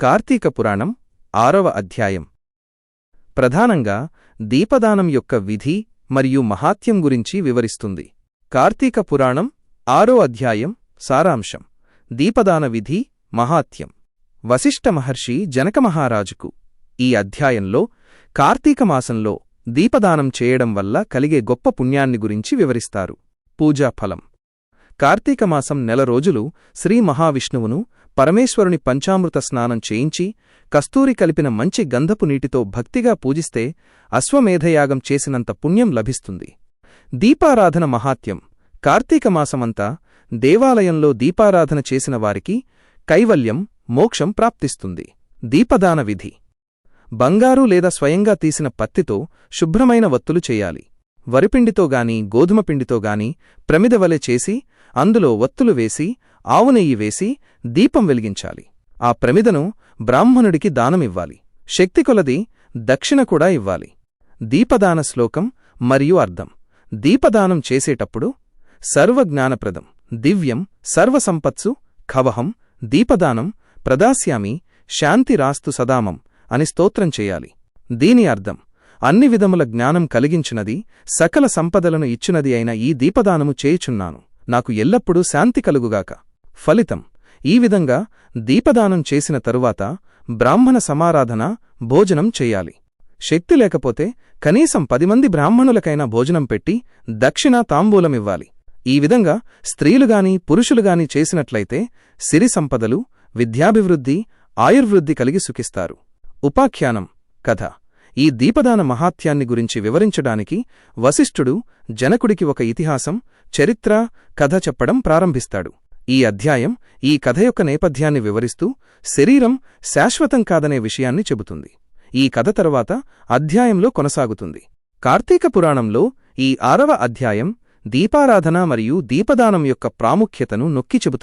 కార్తీక పురాణం ఆరవ అధ్యాయం. ప్రధానంగా దీపదానం యొక్క విధి మరియు మహాత్యం గురించి వివరిస్తుంది. కార్తీక పురాణం ఆరో అధ్యాయం సారాంశం. దీపదాన విధి మహాత్యం వశిష్ఠ మహర్షి జనక మహారాజుకు ఈ అధ్యాయంలో కార్తీక మాసంలో దీపదానం చేయడం వల్ల కలిగే గొప్ప పుణ్యాన్ని గురించి వివరిస్తారు. పూజా ఫలం. కార్తీక మాసం నెల రోజులు శ్రీ మహావిష్ణువును పరమేశ్వరుని పంచామృత స్నానం చేయించి కస్తూరి కలిపిన మంచి గంధపు నీటితో భక్తిగా పూజిస్తే అశ్వమేధయాగం చేసినంత పుణ్యం లభిస్తుంది. దీపారాధన మహాత్యం కార్తీకమాసమంతా దేవాలయంలో దీపారాధన చేసిన వారికి కైవల్యం మోక్షం ప్రాప్తిస్తుంది. దీపదాన విధి. బంగారు లేదా స్వయంగా తీసిన పత్తితో శుభ్రమైన వత్తులు చేయాలి. వరిపిండితో గాని గోధుమ గాని ప్రమిదవలె చేసి అందులో వత్తులు వేసి ఆవునెయ్యి వేసి దీపం వెలిగించాలి. ఆ ప్రమిదను బ్రాహ్మణుడికి దానమివ్వాలి. శక్తి కొలది దక్షిణ కూడా ఇవ్వాలి. దీపదాన శ్లోకం మరియు అర్థం. దీపదానం చేసేటప్పుడు సర్వజ్ఞానప్రదం. దివ్యం సర్వసంపత్సు ఖవహం దీపదానం ప్రదాస్యామి శాంతిరాస్తు సదామం అని స్తోత్రం చేయాలి. దీని అర్థం. అన్ని విధముల జ్ఞానం కలిగించినది సకల సంపదలను ఇచ్చినది అయిన ఈ దీపదానము చేయుచున్నాను. నాకు ఎల్లప్పుడూ శాంతి కలుగుగాక. ఫలితం. ఈ విధంగా దీపదానం చేసిన తరువాత బ్రాహ్మణ సమారాధన భోజనం చెయ్యాలి శక్తి లేకపోతే కనీసం పది మంది బ్రాహ్మణులకైనా భోజనం పెట్టి దక్షిణ తాంబూలమివ్వాలి. ఈ విధంగా స్త్రీలుగాని పురుషులుగాని చేసినట్లయితే సిరి సంపదలు విద్యాభివృద్ధి ఆయుర్వృద్ధి కలిగి సుఖిస్తారు. ఉపాఖ్యానం కథ. ఈ దీపదాన మహాత్యాన్ని గురించి వివరించడానికి వశిష్ఠుడు జనకుడికి ఒక ఇతిహాసం చరిత్ర కథ చెప్పడం ప్రారంభిస్తాడు. ఈ అధ్యాయం ఈ కథ యొక్క నేపథ్యాన్ని వివరిస్తూ శరీరం శాశ్వతం కాదనే విషయాన్ని చెబుతుంది. ఈ కథ తరువాత అధ్యాయంలో కొనసాగుతుంది. కార్తీక పురాణంలో ఈ ఆరవ అధ్యాయం దీపారాధన మరియు దీపదానం యొక్క ప్రాముఖ్యతను నొక్కి చెబుతుంది.